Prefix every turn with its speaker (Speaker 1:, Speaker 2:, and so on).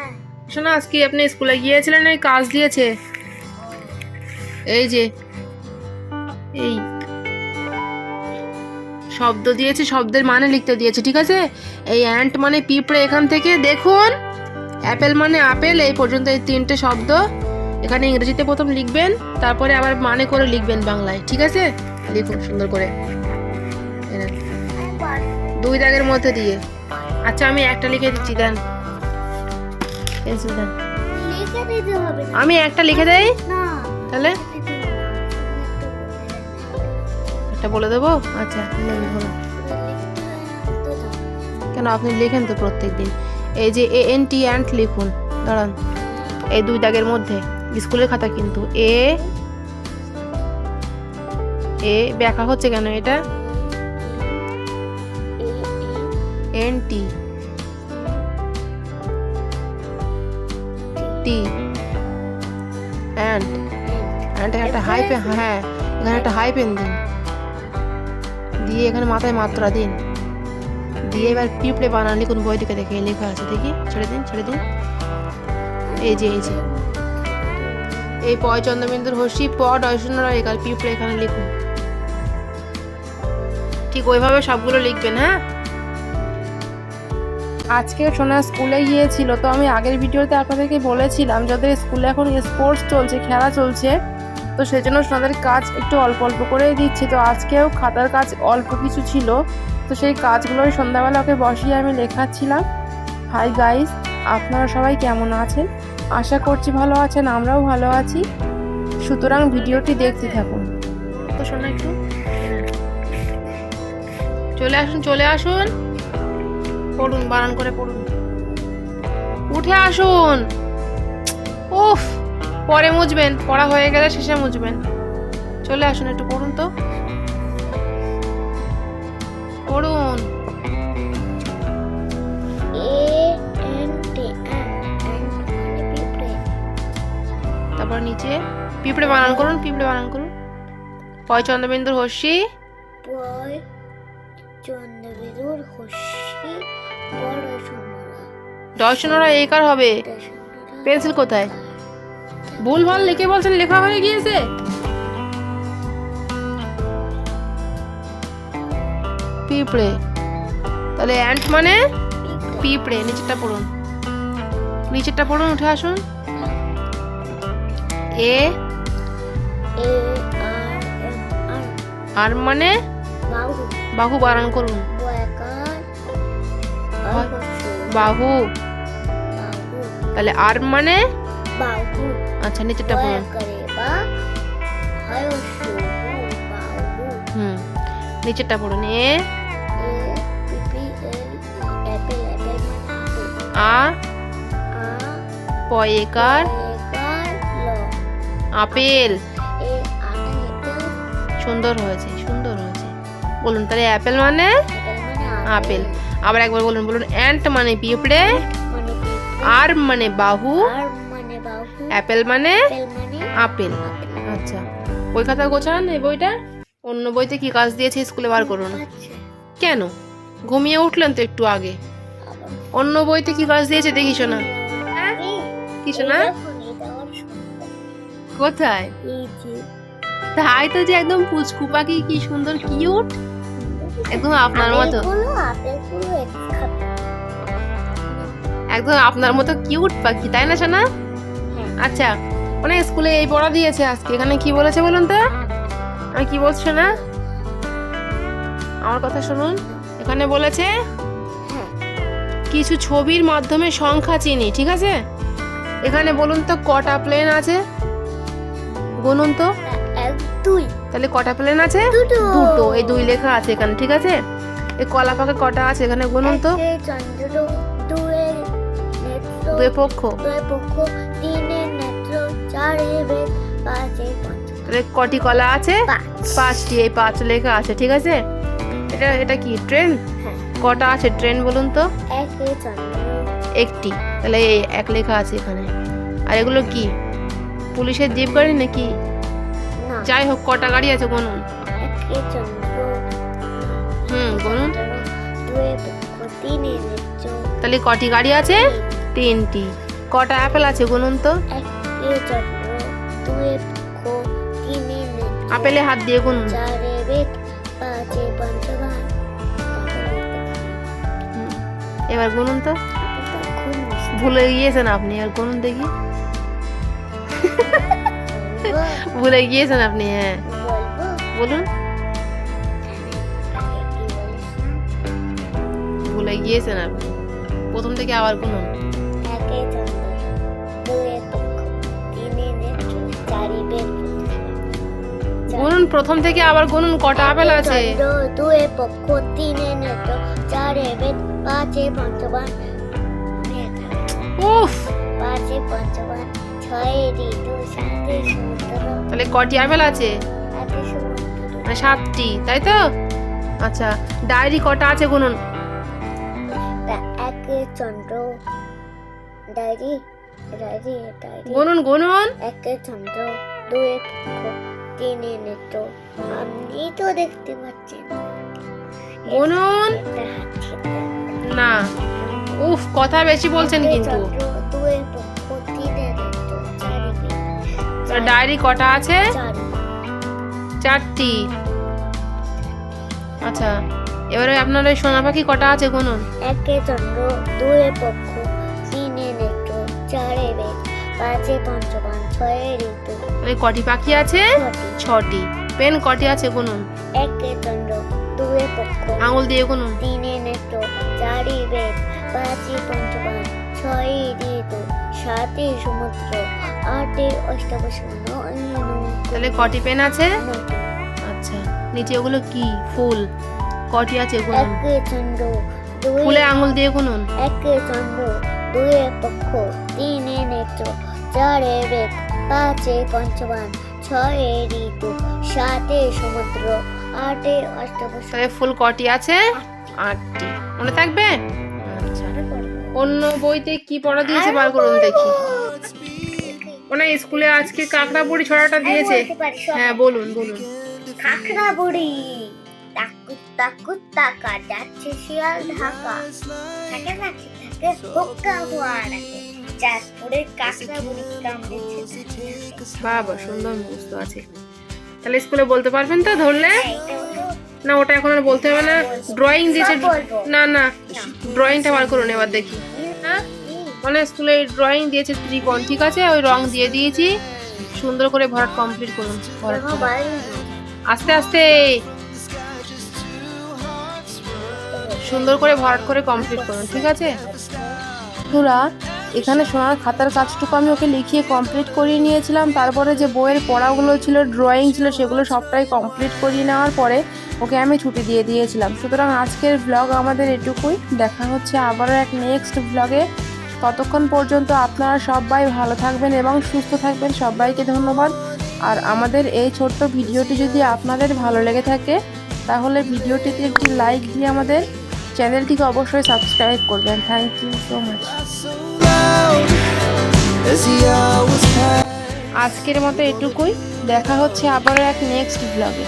Speaker 1: হ্যাঁ।
Speaker 2: শোনা আজকে আপনি স্কুলে গিয়েছিলেন এই কাজ দিয়েছে। এই যে এই শব্দ দিয়েছে শব্দের মানে লিখতে দিয়েছে ঠিক আছে? এই অ্যান্ট মানে পিঁপড়ে এখান থেকে দেখুন। অ্যাপেল মানে আপেল এই পর্যন্ত এই তিনটে শব্দ। এখানে ইংরেজিতে প্রথম লিখবেন তারপরে আবার মানে করে লিখবেন বাংলায় ঠিক আছে? লিখুন সুন্দর করে। দুই দাগের মধ্যে দিয়ে। আচ্ছা আমি একটা লিখে দিচ্ছি দেন। আমি একটা লিখে দেই? তাহলে। একটা বলে দেবো? আচ্ছা। কেন আপনি লিখেন তো প্রত্যেক দিন এই যে এ এন টি অ্যান্ট লিখুন দাঁড়ান। এই দুই দাগের মধ্যে স্কুলের খাতা কিন্তু। এ এ ব্যাখ্যা হচ্ছে কেন এটা? N T. T and and একটা হাই পেন হ্যাঁ এখানে একটা হাই পেন দিন দিয়ে এখানে মাথায় মাত্রা দিন। দিয়ে এবার পিঁপড়ে বানান লিখুন বই থেকে দেখে লেখা আছে দেখি ছেড়ে দিন ছেড়ে দিন। এই যে এই যে। এই পয় চন্দ্রবিন্দুর হসি প ডয়শূন্যরা একার পিঁপড়ে এখানে লিখুন। ঠিক ওইভাবে সবগুলো লিখবেন হ্যাঁ? আজকে সোনা স্কুলে গিয়েছিল, তো আমি আগের ভিডিওতে আপনাদেরকে বলেছিলাম, যাদের স্কুলে এখন স্পোর্টস চলছে, খেলা চলছে, তো সেজন্য সোনাদের কাজ একটু অল্প অল্প করে দিচ্ছি। তো আজকেও খাতার কাজ অল্প কিছু ছিল, তো সেই কাজগুলোই সন্ধ্যাবেলা ওকে বসিয়ে আমি লেখাচ্ছিলাম। হাই গাইস আপনারা সবাই কেমন আছেন? আশা করছি ভালো আছেন, আমরাও ভালো আছি। সুতরাং ভিডিওটি দেখতে থাকুন। তো একটু, চলে আসুন চলে আসুন। পড়ুন বানান করে পড়ুন। উঠে আসুন। উফ পরে মুছবেন পড়া হয়ে গেলে শেষে মুছবেন। চলে আসুন একটু পড়ুন তো। পড়ুন। তারপর নিচে পিঁপড়ে বানান করুন পিঁপড়ে বানান করুন। পয় চন্দ্রবিন্দুর হস্যি
Speaker 1: চন্দ্রবিদুর হস্যি
Speaker 2: দর্শনরা এইকার হবে? পেন্সিল কোথায়? ভুল ভালো লিখে বলছেন লেখা হয়ে গিয়েছে। পিঁপড়ে। তাহলে অ্যান্ট মানে? পিঁপড়ে। নিচেরটা পড়ুন। নিচেরটা পড়ুন উঠে আসুন। এ
Speaker 1: আর
Speaker 2: মানে?
Speaker 1: বাহু।
Speaker 2: বাহু বারণ করুন। বাহু। তাহলে আর মানে? আচ্ছা নিচেরটা পড়ুন। হুম নিচেরটা পড়ুন। এ আ পয়েকার আপেল। সুন্দর হয়েছে। বলুন তাহলে অ্যাপেল মানে? আপেল। আবার একবার বলুন বলুন অ্যান্ট মানে পিঁপড়ে আর মানে বাহু। অ্যাপেল মানে? আপেল। আচ্ছা। বই খাতা গোছান এই বইটা? অন্য বইতে কি কাজ দিয়েছে স্কুলে বার করুন। কেন? ঘুমিয়ে উঠলেন তো একটু আগে। অন্য বইতে কি কাজ দিয়েছে দেখিস না হ্যাঁ? কিছু না কোথায়? তাই তো যে একদম পুচকু পাখি কি সুন্দর কিউট একদম আপনার মতো। একদম আপনার মতো কিউট পাখি তাই না শোনা আচ্ছা মানে স্কুলে এই পড়া দিয়েছে আজকে। এখানে কি বলেছে বলুন তো? আমি কি বলছি না আমার কথা শুনুন। এখানে বলেছে কিছু ছবির মাধ্যমে সংখ্যা চিনি ঠিক আছে? এখানে বলুন তো কটা প্লেন আছে? গুনুন তো।
Speaker 1: এক দুই।
Speaker 2: তাহলে কটা প্লেন আছে?
Speaker 1: দুটো।
Speaker 2: এই দুই লেখা আছে এখানে ঠিক আছে? এই কলা পাকে কটা আছে এখানে গুনুন তো? দুই পক্ষ। তাহলে কটি কলা আছে? পাঁচটি এই পাঁচ লেখা আছে ঠিক আছে? এটা এটা কি ট্রেন
Speaker 1: হ্যাঁ।
Speaker 2: কটা আছে ট্রেন বলুন তো? একটি। তাহলে এই এক লেখা আছে এখানে। আর এগুলো কি? পুলিশের জিপ গাড়ি নাকি যাই হোক কটা গাড়ি আছে গুনুন হুম গুনুন তাহলে কটি গাড়ি আছে? তিনটি। কটা অ্যাপেল আছে গুনুন তো? আপেলে হাত দিয়ে গুনুন। এবার গুনুন তো। ভুলে গিয়েছেন আপনি আর গুনুন দেখি। ভুলে গিয়েছেন আপনি হ্যাঁ। বলুন। ভুলে গিয়েছেন আপনি। প্রথম থেকে আবার
Speaker 1: বেদ
Speaker 2: গুনুন প্রথম থেকে আবার গুনুন কটা আপেল আছে?
Speaker 1: দুয়ে পক্ষ তিনে নেত্র চারে বেদ পাঁচে পঞ্চবান
Speaker 2: উফ!
Speaker 1: পাঁচে পঞ্চবান
Speaker 2: তাহলে কটি আপেল আছে? মানে সাতটি তাই তো? আচ্ছা ডায়েরি কটা আছে গুনুন?
Speaker 1: একে চন্দ্র ডায়েরি ডায়েরি
Speaker 2: গুনুন গুনুন।
Speaker 1: একে চন্দ্র পক্ষ তিনে নেত্র। আপনি তো দেখতে পাচ্ছেন।
Speaker 2: গুনুন। না। উফ কথা বেশি বলছেন কিন্তু।
Speaker 1: চন্দ্র বেদ
Speaker 2: ডায়েরি কটা আছে? চারটি। আচ্ছা এবারে আপনার ওই সোনা পাখি কটা আছে গুনুন
Speaker 1: একে চন্দ্র দুয়ে পক্ষ তিনে নেত্র চারে বেদ পাঁচে পঞ্চবান ছয়ে ঋতু।
Speaker 2: ওই কটি পাখি আছে?
Speaker 1: ছটি।
Speaker 2: পেন কটি আছে গুনুন
Speaker 1: একে চন্দ্র দুয়ে পক্ষ
Speaker 2: আঙুল দিয়ে গুনুন
Speaker 1: তিনে নেত্র চারি বেদ পাঁচে পঞ্চবান ছয়ে ঋতু সাতে সমুদ্র।
Speaker 2: তাহলে কটি পেন আছে। আচ্ছা নিচে ওগুলো কি? ফুল। কটি আছে গুনুন
Speaker 1: একে চন্দ্র দুয়ে
Speaker 2: ফুলে আঙুল দিয়ে গুনুন।
Speaker 1: একে চন্দ্র দুয়ে পক্ষ তিনে নেত্র চারে বেদ পাঁচে পঞ্চবান ছয়ে ঋতু সাতে সমুদ্র আটে অষ্টাবসন
Speaker 2: তাহলে ফুল কটি আছে? আটটি। মনে থাকবে? আচ্ছা। অন্য বইতে কি পড়া দিয়েছে? বার করুন দেখি। স্কুলে আজকে কাঁকড়া বুড়ি ছড়াটা দিয়েছে। হ্যাঁ বলুন বলুন।
Speaker 1: কাঁকড়া বুড়ি তাকুত তাকুত তাকা যাচ্ছে শিয়াল ঢাকা। থাকে থাকে থাকে হুক্কা হওয়া রাখে চাঁদপুরের কাঁকড়া বুড়ি কামড়েছে।
Speaker 2: বাবা সুন্দর মুখস্থ আছে। তাহলে স্কুলে বলতে পারবেন তো ধরলে?
Speaker 1: হ্যাঁ,
Speaker 2: না ওটা এখন আর বলতে হবে না। ড্রয়িং দিয়েছে না না ড্রয়িংটা বার করুন এবার দেখি। হ্যাঁ মানে স্কুলে ড্রয়িং দিয়েছে ত্রিকোণ, ঠিক আছে? ওই রং দিয়ে দিয়েছি। সুন্দর করে ভরাট কমপ্লিট করুন। ভরাট আস্তে আস্তে। সুন্দর করে ভরাট করে কমপ্লিট করুন, ঠিক আছে? বন্ধুরা, এখানে সোনার খাতার কাজটুকু আমি ওকে লিখিয়ে কমপ্লিট করিয়ে নিয়েছিলাম। তারপরে যে বইয়ের পড়াগুলো ছিল ড্রয়িং ছিল, সেগুলো সবটাই কমপ্লিট করিয়ে নেওয়ার পরে ওকে আমি ছুটি দিয়ে দিয়েছিলাম। সুতরাং আজকের ব্লগ আমাদের এটুকুই। দেখা হচ্ছে আবারও এক নেক্সট ব্লগে ততক্ষণ পর্যন্ত আপনারা সবাই ভালো থাকবেন এবং সুস্থ থাকবেন। সবাইকে ধন্যবাদ। আর আমাদের এই ছোট্ট ভিডিওটি যদি আপনাদের ভালো লেগে থাকে, তাহলে ভিডিওটিতে একটি লাইক দিয়ে আমাদের চ্যানেলটিকে অবশ্যই সাবস্ক্রাইব করবেন। Thank you so much. আজকের মতো এটুকুই। দেখা হচ্ছে আবারও এক নেক্সট ব্লগে